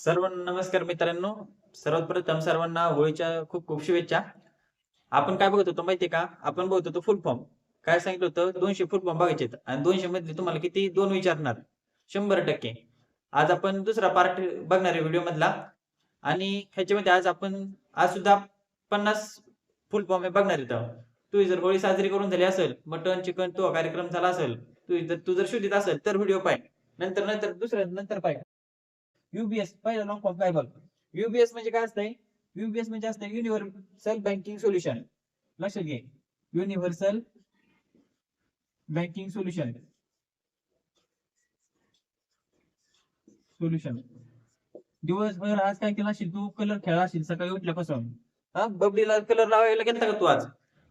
सर्व नमस्कार मित्रांनो. सर्वात प्रथम सर्वांना होळीच्या खूप खूप शुभेच्छा. आपण काय बघत होतो माहितीये का? आपण बघत होतो फुल फॉर्म काय सांगितलं होतं? दोनशे फुल फॉर्म बघायचे आणि दोनशे मधले तुम्हाला किती? दोन विचारणार. शंभर टक्के. आज आपण दुसरा पार्ट बघणार आहे व्हिडिओ मधला. आणि ह्याच्यामध्ये आज आपण आज सुद्धा पन्नास फुल फॉर्म बघणार इथं. तू जर होळी साजरी करून झाली असेल मटन चिकन तो कार्यक्रम झाला असेल तू जर तू जर शोधित असेल तर व्हिडिओ पाय. नंतर नंतर दुसऱ्या नंतर पाय. युबीएस पहिला लॉंग फॉर्म काय बघ. युबीएस म्हणजे काय असतंय? युबीएस म्हणजे असतं युनिव्हर्सल बँकिंग सोल्युशन लक्षात घे. युनिव्हर्सल बँकिंग सोल्युशन सोल्युशन दिवसभर आज काय केला असेल तू? कलर खेळला असेल सकाळी उठल्यापासून. हा बबडीला कलर लावायला गेला का तू आज.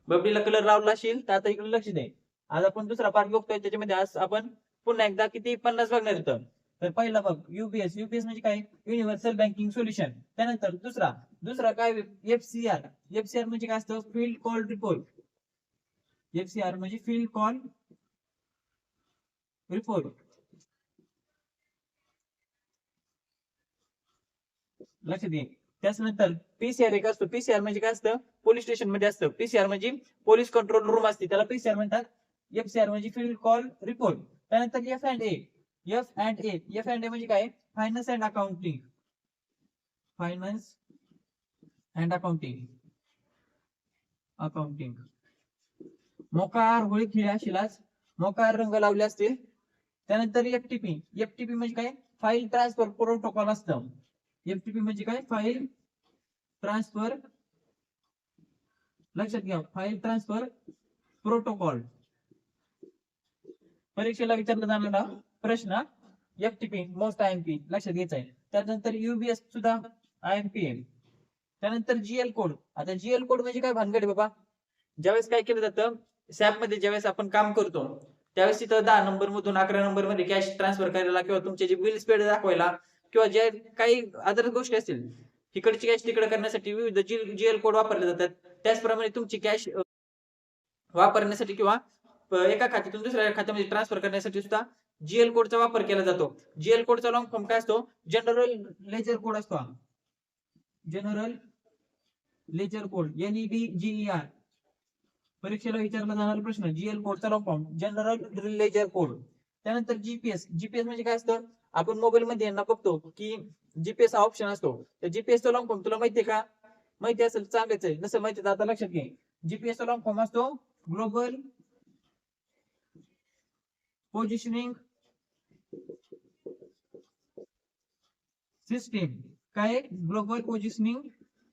बबडीला कलर लावला असेल तर आता इकडे लक्ष दे. आज आपण दुसरा पार्ट बघतोय त्याच्यामध्ये आज आपण पुन्हा एकदा किती पन्नास बघणार येतं तर पहिला बघ युपीएस युपीएस म्हणजे काय? युनिव्हर्सल बँकिंग सोल्युशन त्यानंतर दुसरा. दुसरा काय? एफसीआर एफसीआर म्हणजे काय असतं? फील्ड कॉल रिपोर्ट एफसीआर म्हणजे फील्ड कॉल रिपोर्ट लक्षात दे. त्याच्यानंतर पीसीआर एक असतो. पीसीआर म्हणजे काय असतं? पोलीस स्टेशनमध्ये असतं. पीसीआर म्हणजे पोलीस कंट्रोल रूम असते. त्याला पीसीआर म्हणतात. एफसीआर म्हणजे फील्ड कॉल रिपोर्ट त्यानंतर F and A F and A F and A म्हणजे काय? Finance and accounting finance and accounting accounting मोकार Holi खेळ्या शिलास. मोकार रंग लावले असते. त्यानंतर एफटीपी एफटीपी म्हणजे काय? फाईल ट्रान्सफर प्रोटोकॉल असतं एफटीपी म्हणजे काय? फाईल ट्रान्सफर लक्षात घ्या. फाईल ट्रान्सफर प्रोटोकॉल परीक्षेला विचारलं जाणारा. प्रश्न F FTP most I M P लक्षात घ्यायचा आहे. त्यानंतर युबीएस सुद्धा आय एम पी एल त्यानंतर जीएल कोड आता जीएल कोड म्हणजे काय भानगड बाबा? ज्यावेळेस काय केलं जातं? सॅपमध्ये ज्यावेळेस आपण काम करतो त्यावेळेस तिथं दहा नंबर मधून अकरा नंबरमध्ये कॅश ट्रान्सफर करायला किंवा तुमचे जे बिल स्पीड दाखवायला किंवा ज्या काही अदर गोष्टी असतील तिकडची कॅश तिकडे करण्यासाठी विविध जीएल कोड वापरले जातात. त्याचप्रमाणे तुमची कॅश वापरण्यासाठी किंवा एका खात्यातून दुसऱ्या खात्यामध्ये ट्रान्सफर करण्यासाठी सुद्धा जीएल कोडचा वापर केला जातो. जीएल कोडचा लॉंग फॉर्म काय असतो? जनरल लेजर कोड असतो हा. General ledger code N GER परीक्षेला विचारला जाणारा प्रश्न जीएल कोडचा long form general ledger code त्यानंतर जीपीएस जीपीएस म्हणजे काय असतं? आपण मोबाईल मध्ये यांना बघतो की जीपीएस हा ऑप्शन असतो. तर जीपीएसचा लॉंग फॉर्म तुला माहितीये का? माहिती असेल चांगलंच आहे. नसं माहिती आता लक्षात घे. जीपीएस चा लॉंग फॉर्म असतो ग्लोबल पोझिशनिंग सिस्टीम काय ग्लोबल पोझिशनिंग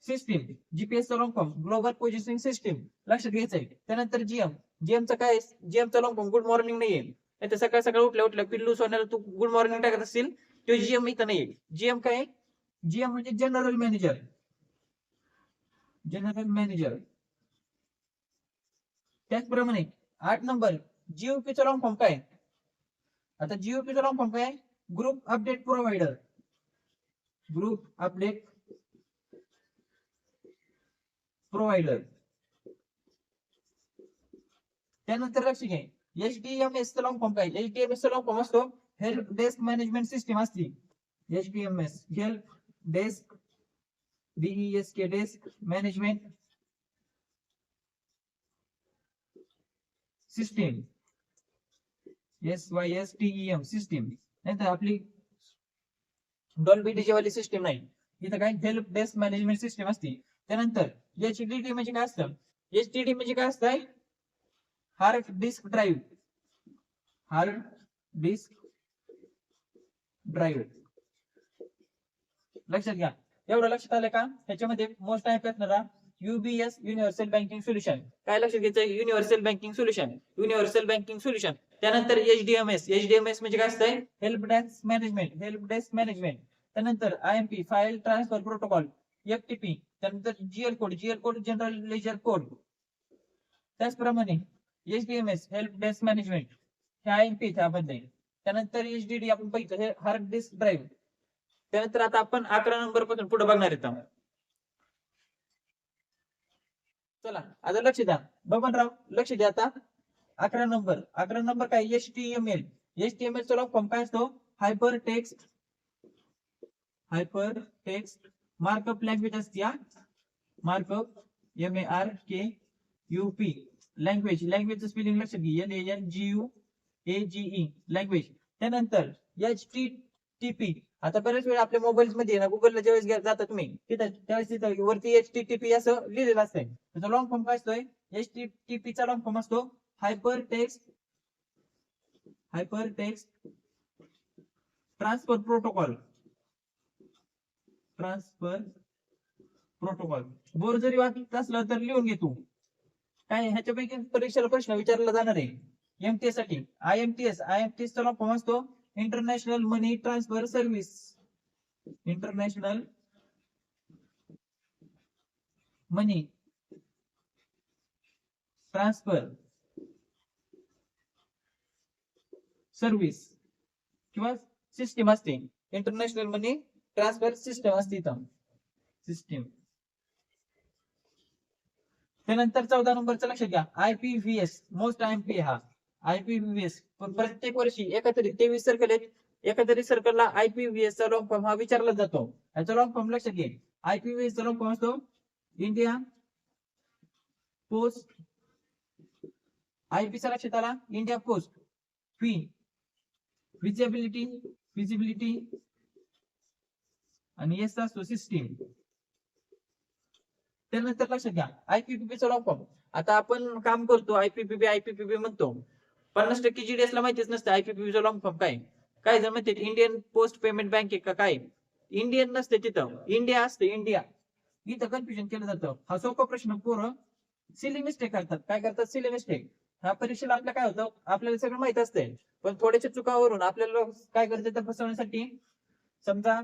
सिस्टीम जीपीएस चा long form global positioning system लक्षात घ्यायचंय. त्यानंतर जीएम जीएमचा काय जीएमचा लॉंग फॉर्म गुड मॉर्निंग नाहीये. नाही तर सकाळ सकाळ उठल्या उठल्या पिल्लू सोन्याला तू गुड मॉर्निंग टाकत असतील तो जीएम इथं नाहीये. जीएम काय जीएम म्हणजे जनरल मॅनेजर जनरल मॅनेजर त्याचप्रमाणे आठ नंबर जीओपी चा लॉंग फॉर्म काय आता जीओपी चा लॉंग फॉर्म काय ग्रुप अपडेट प्रोव्हायडर ग्रुप आपले प्रोव्हायडर त्यानंतर लक्ष घे. एचडीएमएस चा लॉंग फॉर्म काय? एचडीएमएस चा लॉंग फॉर्म असतो. हेल्प डेस्क मॅनेजमेंट सिस्टीम असते. S help desk DES K desk management system S Y S TEM system नाही तर आपली डॉन डीजे वाली सिस्टीम नाही. इथं काय हेल्प डेस्क मॅनेजमेंट सिस्टीम असते त्यानंतर एच डी टी म्हणजे काय असतं? एच एचडीडी म्हणजे काय असतं? Hard disk drive hard disk drive लक्षात घ्या. एवढं लक्षात आलं का? ह्याच्यामध्ये मोस्ट टाईप असणारा? युबीएस युनिव्हर्सल बँकिंग सोल्युशन काय लक्षात घ्यायचं universal banking solution universal banking solution त्यानंतर एचडीएमएस एचडीएमएस म्हणजे काय असतंय? Help desk management help desk management त्यानंतर I M P file transfer protocol FTP त्यानंतर GL code GL code general ledger code त्याचप्रमाणे एचडीएमएस हेल्प डेस्क मॅनेजमेंट हे I M P त्याबद्दल त्यानंतर एचडीडी आपण बघितलं हे हार्ड डिस्क ड्राईव्ह त्यानंतर आता आपण अकरा नंबरपासून पुढे बघणार आहेत चला आता लक्ष द्या. बबनराव लक्ष द्या आता. अकरा नंबर अकरा नंबर काय? H T M L H T M L चला फॉर्म काय असतो hyper text hyper text markup language असते markup M A R K U P language language spelling लक्षात घे. L A N G U A G E language त्यानंतर H T T P आता बरेच वेळा आपल्या मोबाईल मध्ये ना गुगलला ज्यावेळेस गे- जाता तुम्ही तिथं त्यावेळेस तिथं वरती एच टी टी पी असं लिहिलेलं असतंय. त्याचा लॉंग फॉर्म काय असतोय. एच टी टी पी चा लॉंग फॉर्म असतो. Hyper text hyper text transfer protocol transfer protocol bore जरी वाचत असलं तर लिहून घे तू. काय ह्याच्यापैकी परीक्षेला प्रश्न विचारला जाणार आहे. एमटीएससाठी. I M T S I M T S चा फॉर्म असतो international money transfer service international money transfer service किंवा सिस्टीम असते. इंटरनॅशनल मनी ट्रान्सफर सिस्टम असते इथं. सिस्टीम त्यानंतर चौदा नंबरचं लक्षात घ्या. आयपीव्हीएस मोस्ट आयएमपी हा. आयपीव्हीएस प्रत्येक वर्षी एकत्रित तेवीस सर्कल एकत्रित सर्कलला आयपीव्हीएस चा लॉंग फॉर्म हा विचारला जातो. याचा लॉंग फॉर्म लक्षात घे. आयपीव्हीएस चा लॉंग फॉर्म असतो इंडिया पोस्ट आयपी चा लक्षात आला India post fee visibility feasibility आणि एस असतो सिस्टीम त्यानंतर लक्षात घ्या आयपीपीपी चा फॉर्म आता आपण काम करतो आयपीपीबी आयपीपीबी म्हणतो. पन्नास टक्के जीडीएस ला माहितीच नसतं आयपीपीबी चा लॉंग फॉर्म काय. काय जर म्हणते इंडियन पोस्ट पेमेंट बँक आहे का काय? इंडियन नसते तिथं. इंडिया असते इंडिया इथं कन्फ्युजन केलं जातं. हा सोपा प्रश्न पोरं सिली मिस्टेक करतात. काय करतात? सिली मिस्टेक ह्या परीक्षेला आपलं काय होतं? आपल्याला सगळं माहीत असते पण थोड्याशा चुकावरून आपल्याला काय करते तर फसवण्यासाठी समजा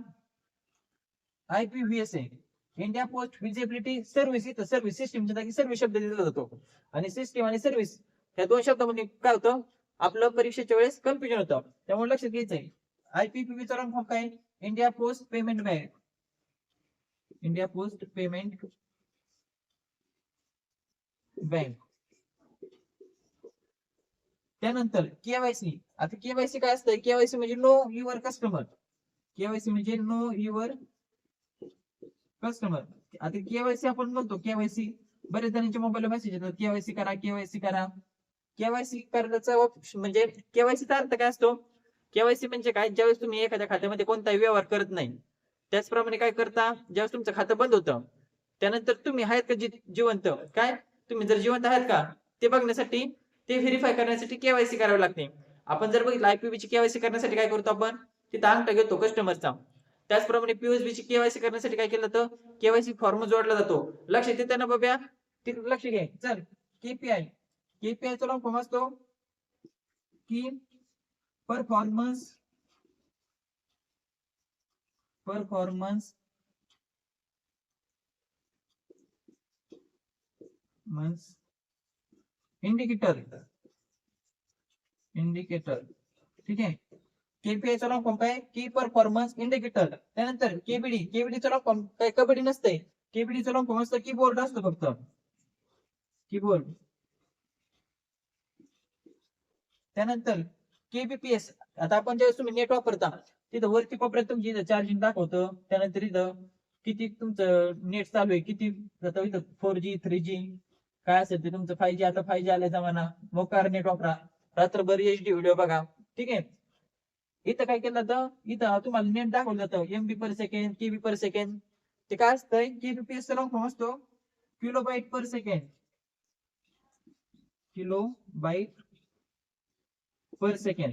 आयपीव्हीएस आहे इंडिया पोस्ट विजिबिलिटी सर्व्हिस इथं सर्व्हिस सिस्टीमच्या जागी सर्व्हिस शब्द दिला जातो. आणि सिस्टीम आणि सर्व्हिस ह्या दोन शब्दामध्ये काय होतं? आपलं परीक्षेच्या वेळेस कन्फ्युजन होतं. त्यामुळे लक्षात घ्यायचंय. आयपीपीबी चा फॉर्म काय India post payment bank India post payment bank त्यानंतर केवायसी आता केवायसी काय असतं केवायसी म्हणजे नो युअर कस्टमर केवायसी म्हणजे नो युअर कस्टमर आता केवायसी आपण म्हणतो केवायसी बरेच जणांच्या मोबाईल मेसेज येतात केवायसी करा केवायसी करा केवायसी करण्याचा ऑप्शन म्हणजे केवायसीचा अर्थ काय असतो केवायसी म्हणजे काय ज्यावेळेस तुम्ही एखाद्या खात्यामध्ये कोणताही व्यवहार करत नाही त्याचप्रमाणे काय करता ज्यावेळेस तुमचं खातं बंद होतं त्यानंतर तुम्ही आहेत का जिवंत काय तुम्ही जर जिवंत आहात का ते बघण्यासाठी ते व्हेरीफाय करण्यासाठी केवायसी करावी लागते. आपण जर बघितलं आयपीबीची केवायसी करण्यासाठी काय करतो आपण? तिथं अंगठा घेतो कस्टमरचा त्याचप्रमाणे पीओएसबीची केवायसी करण्यासाठी काय केलं जातं? केवायसी फॉर्म जोडला जातो. लक्ष देते ना बाब्या? तिथे लक्ष घे. चल केपीआय केपीआय चा फॉर्म असतो. की परफॉर्मन्स परफॉर्मन्स मंस इंडिकेटर इंडिकेटर ठीक आहे? केपीआय चा लॉंग काय की परफॉर्मन्स इंडिकेटर त्यानंतर केबीडी केबीडी चा लॉंग काय कबड्डी नसते केबीडी चा कोण फॉर्म असतं कीबोर्ड असतो फक्त. कीबोर्ड त्यानंतर केबीपीएस आता आपण ज्यावेळेस तुम्ही नेट वापरता तिथं वरती कोपऱ्यात तुमची चार्जिंग दाखवतं. त्यानंतर इथं किती तुमचं नेट चालू आहे किती? इथं फोर जी थ्री जी काय असेल ते तुमचं फाय जी आता फाय जी आलाय जमाना. मोकार नेट वापरा. रात्रभर एच डी व्हिडिओ बघा. ठीक आहे? इथं काय केलं तर इथं तुम्हाला नेट दाखवलं जातं. MB per second KB per second ते काय असतंय? केबीपीएस चा लॉंग असतो. Kilobyte per second kilobyte per second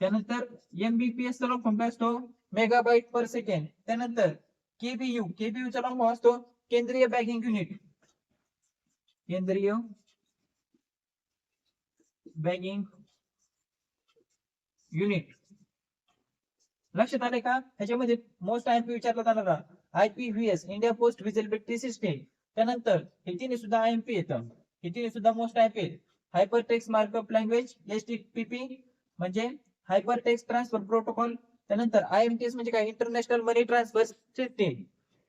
त्यानंतर एमबीपीएस चा लॉंग काय असतो? मेगाबाईट पर सेकंड त्यानंतर केबीयू केबीयू चा लॉंग असतो. केंद्रीय बँकिंग युनिट केंद्रीय बँकिंग युनिट. लक्षात आले का? ह्याच्यामध्ये मोस्ट आयपी विचारला जाणारा IPVS India post visibility system त्यानंतर हे तिने सुद्धा आयएमपी येतं. हे तिने सुद्धा most IP hyper text markup language S T P P म्हणजे हायपर टेक्स्ट ट्रान्सफर प्रोटोकॉल त्यानंतर आयएमटीएस म्हणजे काय? इंटरनॅशनल मनी ट्रान्सफर सिस्टीम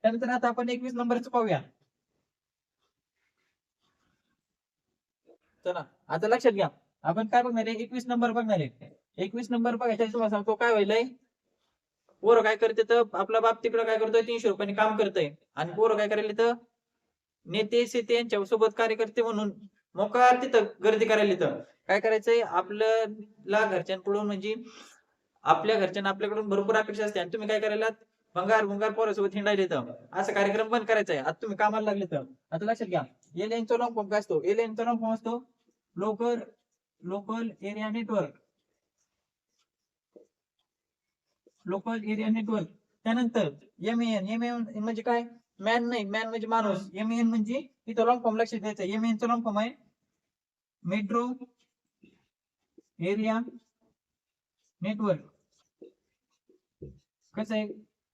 त्यानंतर आता आपण एकवीस नंबरच पाहूया. चला आता लक्षात घ्या. आपण काय बघणार आहे? एकवीस नंबर बघणार आहे. एकवीस नंबर बघायच्या तुम्हाला सांगतो काय व्हायलाय? पोरं काय करते तर आपला बाप तिकडं काय करतोय? तीनशे रुपयाने काम करतोय. आणि पोरं काय करायला तर नेते सेते यांच्या सोबत कार्यकर्ते म्हणून मोकार तिथं गर्दी करायला तर. काय करायचंय? आपल्याला घरच्यांकडून म्हणजे आपल्या घरच्यांना आपल्याकडून भरपूर अपेक्षा असते. आणि तुम्ही काय करायला भंगार भंगार पोरासोबत हिंडायला येतं असा कार्यक्रम बंद करायचा आहे. आता तुम्ही कामाला लागले तर. आता लक्षात घ्या. एलियनचा लॉंग फॉर्म काय असतो. एलियनचा लॉंग फॉर्म असतो. Local local area network local area network त्यानंतर एम एन एम एन म्हणजे काय? मॅन नाही. मॅन म्हणजे माणूस. एम एन म्हणजे इथं लॉंग फॉर्म लक्षात द्यायचं एम एनचा लॉन्ग लॉंग फॉर्म आहे मेट्रो एरिया नेटवर्क कसं आहे?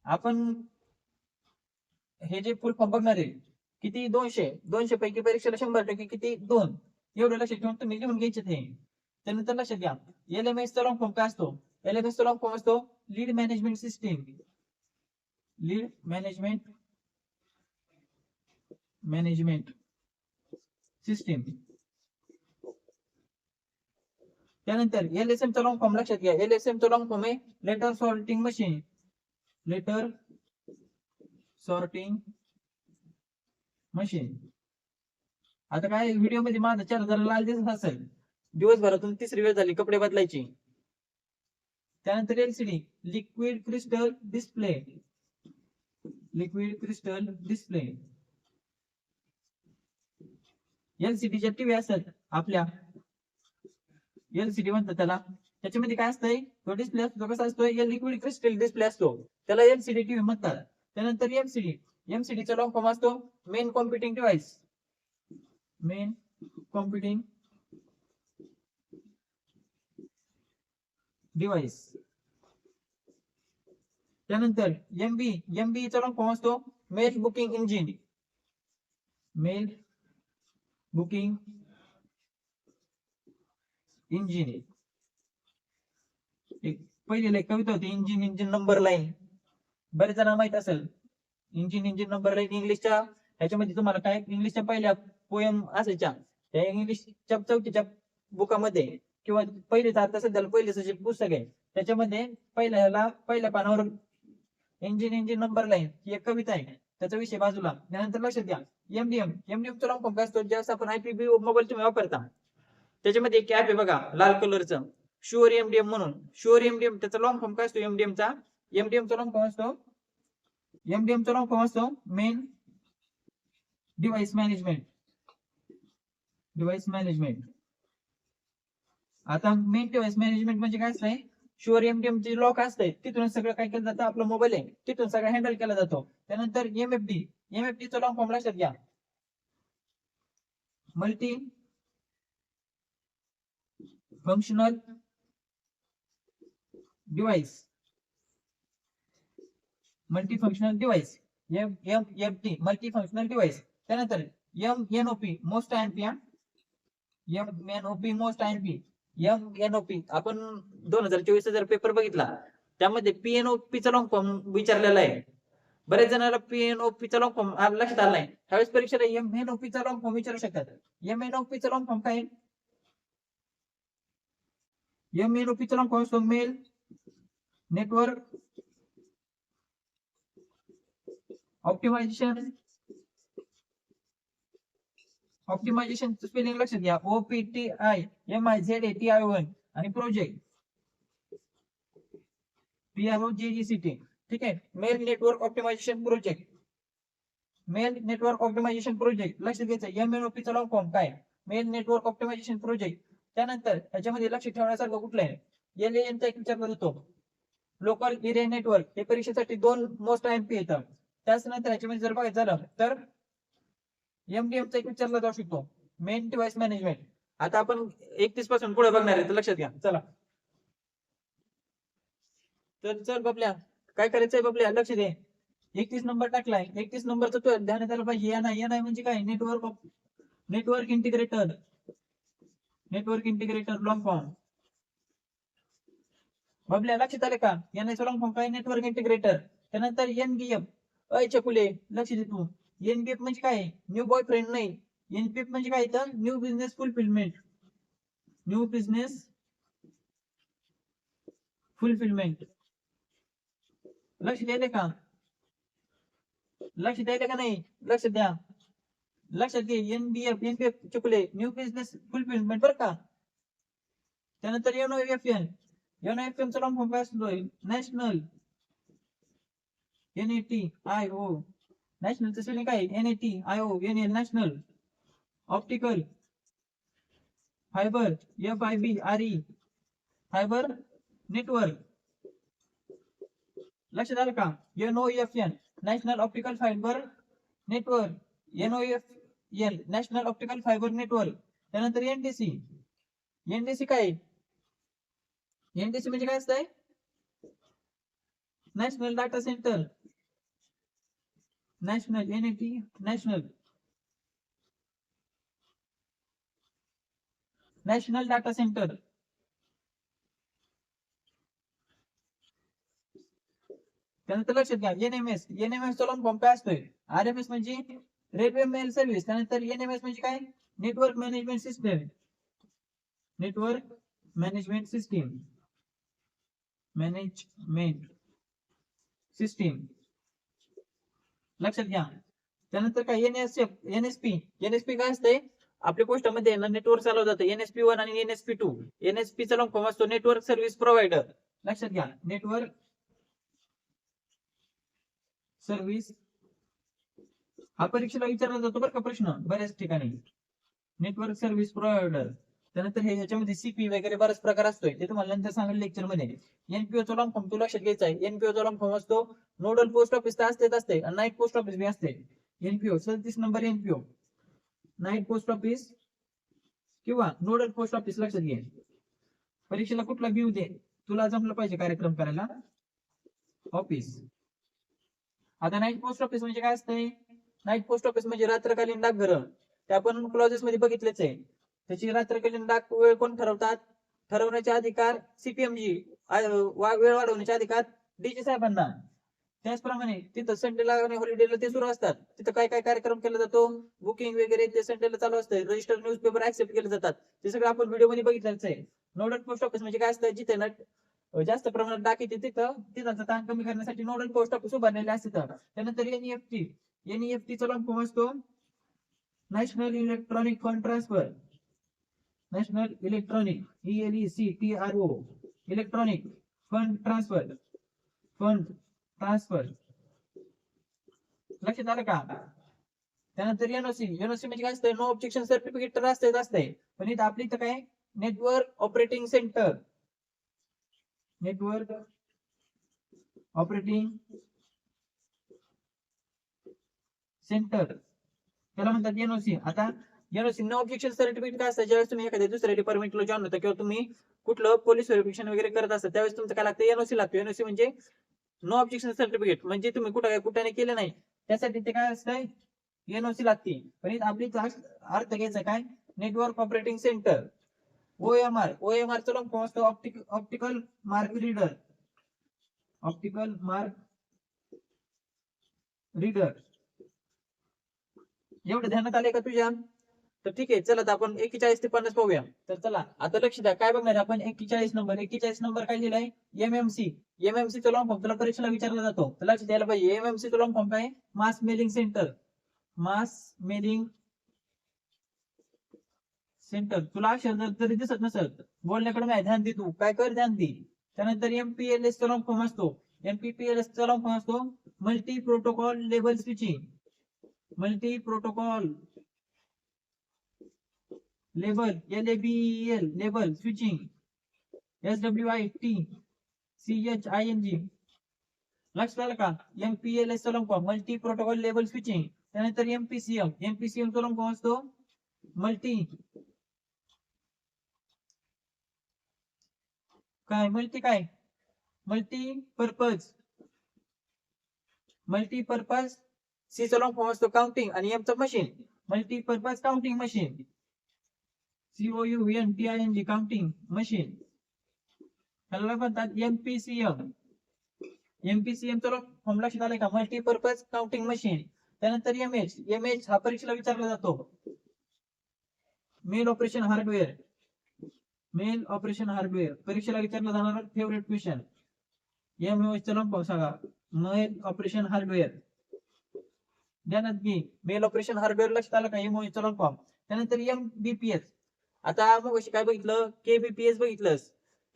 आपण हे जे फुल फॉर्म बघणार आहे किती? दोनशे. दोनशे पैकी परीक्षेला शंभर टक्के किती? दोन. एवढं लक्षात ठेवून तुम्ही लिहून घ्यायचे ते. त्यानंतर लक्षात घ्या. एल एम फॉर्म काय असतो? एल फॉर्म असतो lead management system lead management management system त्यानंतर एस एम चा लॉंग फॉर्म लक्षात घ्या. फॉर्म आहे letter sorting machine letter sorting machine. आता काय व्हिडिओमध्ये माझा चेहरा जरा लाल दिसत असेल. दिवसभरातून तिसरी वेळ झाली कपडे बदलायची. त्यानंतर LCD liquid crystal display liquid crystal display एलसीडीच्या TV असतात आपल्या. एलसीडी म्हणतात त्याला. त्याच्यामध्ये काय असतंय? तो डिस्प्ले असतो कसा असतो लिक्विड क्रिस्टल डिस्प्ले असतो. त्याला एलसीडी टीव्ही म्हणतात. त्यानंतर एमसीडी एमसीडी चा लॉंग फॉर्म असतो. Main computing device main computing device त्यानंतर एमबी एमबी चा लॉंग फॉर्म असतो. Mail booking engine mail booking engine एक पहिली एक कविता होती. इंजिन इंजिन नंबर लाईन बरेच जणांना माहीत असेल. इंजिन इंजिन नंबर लाईन इंग्लिशच्या ह्याच्यामध्ये तुम्हाला काय इंग्लिशच्या पहिल्या पोयम असायच्या. त्या इंग्लिशच्या चौकीच्या बुकामध्ये किंवा पहिले आता सध्याला पहिले जे पुस्तक आहे. त्याच्यामध्ये पहिल्या ह्याला पहिल्या पानावर इंजिन इंजिन नंबर लाईन ही एक कविता आहे. त्याचा विषय बाजूला. त्यानंतर लक्षात घ्या. एमडीएम एमडीएम चा लॉंग फॉर्म असतो ज्यावेळेस आपण आयपीबी मोबाईल तुम्ही वापरता. त्याच्यामध्ये एक ऍप आहे बघा लाल कलरचं. शुअर एमडीएम म्हणून. शुअर एमडीएम त्याचा लॉंग फॉर्म काय असतो? एमडीएम चा. एमडीएम चा लॉंग फॉर्म असतो एमडीएम चा लॉंग फॉर्म असतो main device management device management आता मेन डिवाइस मॅनेजमेंट म्हणजे काय असतंय? शुअर एमडीएम चे लॉक असतंय तिथून सगळं काय केलं जातं? आपला मोबाईल आहे, तिथून सगळं हँडल केला जातो. त्यानंतर एमएफडी एमएफडी चा लॉंग फॉर्म लक्षात घ्या. Multi functional device multi functional device M M F T multi functional device त्यानंतर M N O P most I M P M N OP most I M P M N O P आपण दोन हजार चोवीस जर paper बघितला त्यामध्ये P N चा long form विचारलेला आहे. बरेच जणांना पी एन ओ चा लॉंग फॉर्म लक्षात आला आहे त्यावेळेस परीक्षेला एम एन ओ चा लॉंग फॉर्म विचारू शकतात. एम एन ओ पी चा लॉंग फॉर्म काय? एम एन ओ चा long form mail network optimization optimization spelling लक्षात घ्या. O P T I M I Z A T I one आणि project P R O J G C T ठीक आहे? Mail network optimization project mail network optimization project लक्षात घ्यायचं M N O P चा long form काय? Mail network optimization project त्यानंतर याच्यामध्ये लक्ष ठेवण्यासारखं कुठलं आहे? एल एनचा एक विचार करतो. लोकल एरिया नेटवर्क हे परीक्षेसाठी दोन मोस्ट आय एम पी येतात. त्याचनंतर ह्याच्यामध्ये जर बघायचं झालं तर एमडीएमचा एक विचारला जाऊ शकतो. मेन डिव्हाइस मॅनेजमेंट आता आपण एकतीसपासून पुढे बघणार आहे तर लक्षात घ्या. चला. तर चल बबल्या काय करायचंय बबल्या? लक्ष दे. एकतीस नंबर टाकलाय. एकतीस नंबरचा तो ध्यान द्यायला पाहिजे. या नाही या नाही म्हणजे काय? Network network integrator network integrator long form Bablya लक्षात आले का? याने लॉंग फॉर्म काय? नेटवर्क इंटिग्रेटर त्यानंतर एनबीएफ अय चकुले लक्ष दे तू. एनपीएफ म्हणजे काय? न्यू बॉयफ्रेंड नाही. एनपीएफ म्हणजे काय तर? New business fulfilment new business fulfilment लक्ष द्यायले का? लक्ष द्यायले का नाही? लक्ष द्या. लक्षात घे. एनबीएफ एनपीएफ चुकले न्यू बिझनेस फुलफिलमेंट बरं का? त्यानंतर N O F N N O F N चा फॉर्म काय असतो? National N A T I O नॅशनलचं spelling काय? N A T I O N L national optical fibre F I B R E fibre network लक्षात आलं का? N O F N national optical fibre network N O F L national optical fibre network त्यानंतर NDC NDC काय? NDC म्हणजे काय असतंय? National data centre national N T national national data centre त्यानंतर लक्षात घ्या एनएमएस एनएमएस चालून पंपे form काय असतोय आरएमएस म्हणजे रेल्वे मेल सर्व्हिस. त्यानंतर एनएमएस म्हणजे काय? Network management system network management system management system लक्षात घ्या. त्यानंतर काय एनएसएफ एनएसपी एनएसपी काय असते आपल्या पोस्टामध्ये नेटवर्क चालवलं जातं एनएसपी वन आणि एनएसपी टू एनएसपी चा लॉंग फॉर्म असतो नेटवर्क सर्व्हिस प्रोव्हायडर लक्षात घ्या. नेटवर्क सर्व्हिस हा परीक्षेला विचारला जातो बरं का प्रश्न बऱ्याच ठिकाणी. नेटवर्क सर्व्हिस प्रोव्हायडर त्यानंतर हे ह्याच्यामध्ये सीपी वगैरे बराच प्रकार असतोय. ते तुम्हाला नंतर सांगेल लेक्चरमध्ये. एनपीओ चा लॉंग फॉर्म तू लक्षात घ्यायचा आहे. एनपीओ लॉंग फॉर्म असतो. नोडल पोस्ट ऑफिस तर असतेच असते. आणि नाईट पोस्ट ऑफिस बी असते. एनपीओ सदतीस number NPO night post office किंवा नोडल पोस्ट ऑफिस लक्षात घे. परीक्षेला कुठला घेऊ दे? तुला जमलं पाहिजे कार्यक्रम करायला. ऑफिस आता नाईट पोस्ट ऑफिस म्हणजे काय असतंय? नाईट पोस्ट ऑफिस म्हणजे रात्रकालीन डाकघर. ते आपण क्लॉजेस मध्ये बघितलेच आहे. त्याची रात्रकालीन डाक वेळ कोण ठरवतात? ठरवण्याचे अधिकार सीपीएमजी वेळ वाढवण्याचे अधिकार डीजी साहेबांना. त्याचप्रमाणे तिथं संडेला आणि हॉलिडेला ते सुरू असतात. तिथं काय काय कार्यक्रम केला जातो? बुकिंग वगैरे ते संडेला चालू असतं. रजिस्टर न्यूजपेपर ऍक्सेप्ट केले जातात. ते सगळं आपण व्हिडिओमध्ये बघितलंच आहे. नोडल पोस्ट ऑफिस म्हणजे काय असतं? जिथे ना जास्त प्रमाणात डाक येते तिथं तिथं ताण कमी करण्यासाठी नोडल पोस्ट ऑफिस उभारलेले असतात. त्यानंतर एनईएफटी एनईएफटी चा लॉंग फॉर्म असतो. National electronic fund transfer national electronic E L E C T R O electronic fund transfer fund transfer. लक्षात आलं का? त्यानंतर एनओसी एनओसी म्हणजे काय असतं? नो ऑब्जेक्शन सर्टिफिकेट तर असतेच असते पण इथं आपली इथं काय? Network operating centre network operating centre त्याला म्हणतात एनओसी आता एनओसी नो ऑब्जेक्शन सर्टिफिकेट काय असतं? ज्यावेळेस तुम्ही एखाद्या दुसऱ्या डिपार्टमेंटला जॉईन होता किंवा तुम्ही कुठलं पोलीस व्हेरिफिकेशन वगैरे करत असता त्यावेळेस तुमचं काय लागतं? एनओसी लागतो. एनओसी म्हणजे नो ऑब्जेक्शन सर्टिफिकेट म्हणजे तुम्ही कुठं काय कुठे केलं नाही. त्यासाठी ते काय असतं एनओसी लागते. पण आपली अर्थ घ्यायचा काय? Network operating centre OMR OMR चा लॉंग फॉर्म असतो? Optic optical mark reader optical mark reader एवढं ध्यानात आले का तुझ्या? तर ठीक आहे चला आपण एकेचाळीस ते पन्नास पाहूया. तर चला आता लक्ष द्या काय बघणार आपण? एकेचाळीस नंबर एकेचाळीस नंबर काय लिहिलाय? एमएमसी एमएमसी चा लॉंग फॉर्म तुला परीक्षेला विचारला जातो. तर लक्ष द्यायला पाहिजे. एमएमसी चा लॉंग फॉर्म काय? Mass mailing centre mass mailing centre तुला अक्षर जरी दिसत नसत बोलण्याकडे नाही ध्यान दे तू. काय कर ध्यान दे. त्यानंतर एमपीएलएस चा लॉंग फॉर्म असतो. एमपीपीएलएस चा लॉंग फॉर्म असतो. Multi protocol label switching multi protocol label L A B L label switching S W I T C H I N G लक्षात आलं का M P L S form multi protocol label switching त्यानंतर MPCM MPCM चा form असतो multi काय multi काय multi purpose multi purpose C चा form असतो काउंटिंग आणि M machine multi purpose counting machine C O U N T I N G counting machine त्याला म्हणतात एमपीसीएम एमपीसीएम चा फॉर्म लक्षात आलाय का? मल्टीपर्पज काउंटिंग मशीन त्यानंतर एम एच एम एच हा परीक्षेला विचारला जातो. Mail operation hardware mail operation hardware परीक्षेला विचारला जाणारा फेवरेट क्वेश्चन एम चा लॉंग सांगा. मेल ऑपरेशन हार्डवेअर ध्यानात घे मेल ऑपरेशन हार्डवेअर लक्षात आलं का? एमओएच चा लॉंग फॉर्म त्यानंतर एम बीपीएस आता मग काय बघितलं? केबीपीएस बघितलंस.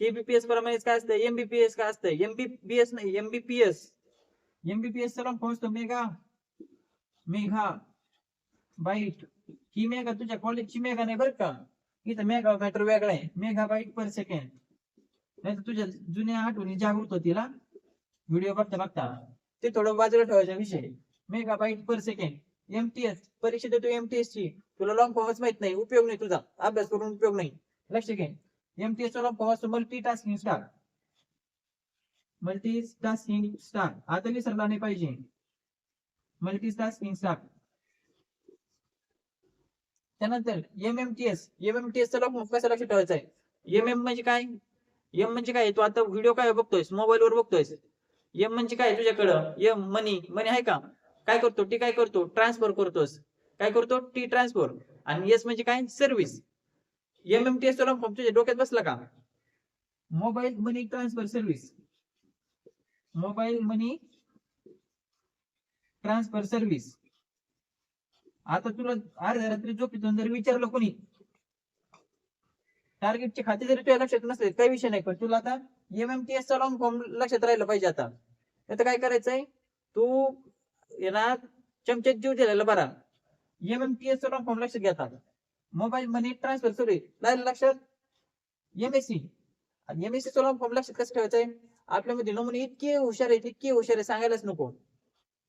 केबीपीएस प्रमाणेच काय असतं? एमबीपीएस काय असतं? एमबीपीएस नाही एमबीपीएस एमबीपीएस चा पोहोचतो फॉर्म असतो? Mega mega. बाईट. ही मेगा तुझ्या कॉलेजची मेगा नाही बरं का? इथं मेगा मॅटर वेगळा आहे. मेगा बाईट पर सेकंड नाही तर तुझ्या जुन्या आठवणी जागृत होतील व्हिडिओ बघता बघता. ते थोडं बाजूला ठेवायचा विषय. Mega byte per second MTS परीक्षा देतो एमटीएस ची. तुला लॉंग फॉर्मच माहीत नाही. उपयोग नाही तुझा. अभ्यास करून उपयोग नाही. लक्ष घे. एमटीएस चा लॉंग फॉर्म असतो. Multi tasking star multi tasking star आता विसरला नाही पाहिजे. मल्टी टास्किंग स्टार त्यानंतर M M T S M M T S चा लॉंग कसा ठेवायचा आहे? एम एम म्हणजे काय? एम म्हणजे काय? तू आता व्हिडिओ काय बघतोयस? मोबाईल वर बघतोयस. एम म्हणजे काय? तुझ्याकडं? एम मनी मनी आहे का? काय करतो? टी काय करतो? ट्रान्सफर करतोस. काय करतो? टी ट्रान्सफर आणि एस म्हणजे काय? Service M M T S तुला तुझ्या डोक्यात बसला का? Mobile money transfer service mobile money transfer service आता तुला अर्ध्या रात्री झोपेतून जर विचारलं कोणी टार्गेटचे खाते जरी तुझ्या लक्षात नसले काही विषय नाही पण तुला आता एमएमटीएस चा लॉंग फॉर्म लक्षात राहिलं पाहिजे आता. आता काय करायचंय? तू येणार? चमच्यात जीव दिलेला बरा. एम पी एस फॉर्म लक्षात घेतात मोबाईल मनी ट्रान्सफर सॉरी राहिलं लक्षात? एमएससी एमएससी चा फॉर्म लक्षात कसं ठेवायचंय? आपल्यामध्ये नमुने इतके हुशार आहेत इतके हुशार आहे सांगायलाच नको.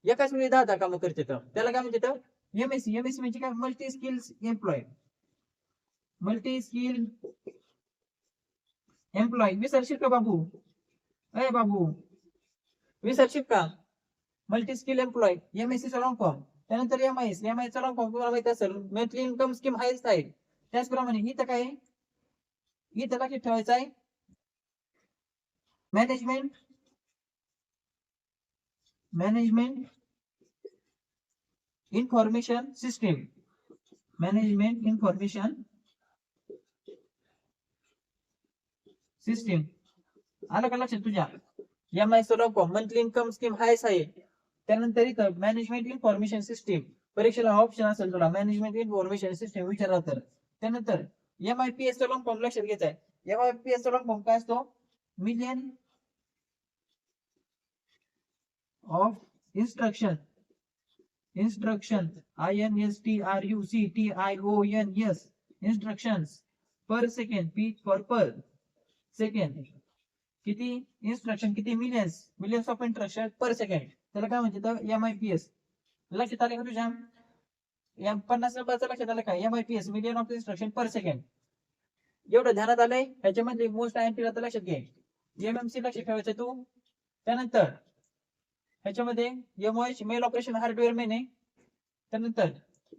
एकाच वेळी दहा दहा कामं करते तर. त्याला काय म्हणते एमएससी एमएससी म्हणजे काय? Multi skills employ multi skill employ विसरशील का बाबू? अय बाबू? विसरशील का? मल्टी स्किल एम्प्लॉय एमएससी चा लॉंग फॉर्म त्यानंतर M I S M I चा लॉंग फॉर्म तुम्हाला माहिती असेल मंथली इन्कम स्कीम हायस्ट आहे त्याचप्रमाणे इथं काय आहे? इथं लक्षात ठेवायचं आहे. Management management information system management information system आलं का लक्षात तुझ्या? M I form monthly income scheme हायस आहे. त्यानंतर इथं मॅनेजमेंट इन्फॉर्मेशन सिस्टीम परीक्षेला ऑप्शन असेल तुला. मॅनेजमेंट इन्फॉर्मेशन सिस्टीम विचारला तर. त्यानंतर एम आय पी एस चा लॉंग फॉर्म लक्षात घ्यायचा आहे. एम आय पी एस चा लॉंग फॉर्म काय असतो? Million of instruction instruction I N S T R U C T I O N S instruction per second P for per second किती? Instruction किती? Millions millions of instruction per second त्याला काय म्हणते M I P S लक्षात आले का तुझ्या? M पन्नास नंबरचं लक्षात आलं का? M I P S million of instruction per second एवढं ध्यानात आलंय? ह्याच्यामध्ये मोस्ट आय एम पी लक्षात घे. एम एम सी लक्षात ठेवायचं तू. त्यानंतर ह्याच्यामध्ये M O H mail operation hardware main आहे. त्यानंतर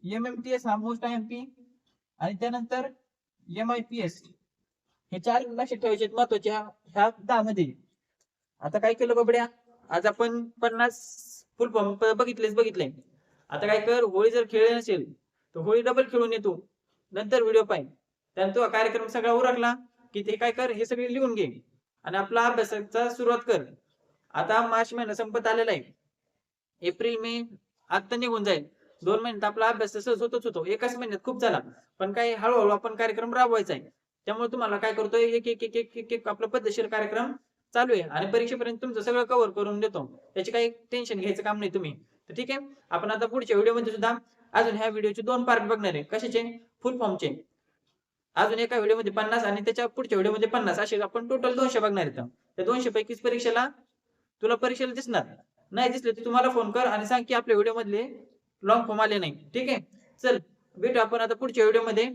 एम एम टी एस हा मोस्ट आय एम पी आणि त्यानंतर एम आय पी एस हे चार लक्षात ठेवायचे आहेत महत्त्वाचे ह्या दहा मध्ये आता काय केलं बाबड्या? आज आपण पन्नास फुल फॉर्म बघितलेच बघितले आता काय कर होळी जर खेळली नसेल तर होळी डबल खेळून येतो नंतर व्हिडिओ पाहिजे त्यानंतर तो कार्यक्रम सगळा उरकला की ते काय कर हे सगळे लिहून घे. आणि आपला अभ्यासाचा सुरुवात कर. आता मार्च महिना संपत आलेला आहे एप्रिल मे आता निघून जाईल. दोन महिन्यात आपला अभ्यास तसंच होतच होतो. एकाच महिन्यात खूप झाला. पण काही हळूहळू आपण कार्यक्रम राबवायचा आहे. त्यामुळे तुम्हाला काय करतोय एक एक एक एक एक एक आपला पद्धतशीर कार्यक्रम चालू आहे. आणि परीक्षेपर्यंत तुमचं सगळं कव्हर करून देतो. त्याची काही टेन्शन घ्यायचं काम नाही तुम्ही. तर ठीक आहे. आपण आता पुढच्या व्हिडिओमध्ये सुद्धा अजून ह्या व्हिडिओचे दोन पार्ट बघणार आहे. कशाचे? फुल फॉर्मचे अजून एका व्हिडिओमध्ये पन्नास आणि त्याच्या पुढच्या व्हिडिओमध्ये पन्नास. असे आपण टोटल दोनशे बघणार आहेत. त्या दोनशे पैकीच परीक्षेला तुला परीक्षेला दिसणार. नाही दिसले तर तुम्हाला फोन कर आणि सांग की आपल्या व्हिडिओ मधले लॉंग फॉर्म आले नाही. ठीक आहे? चल भेटू आपण आता पुढच्या व्हिडिओमध्ये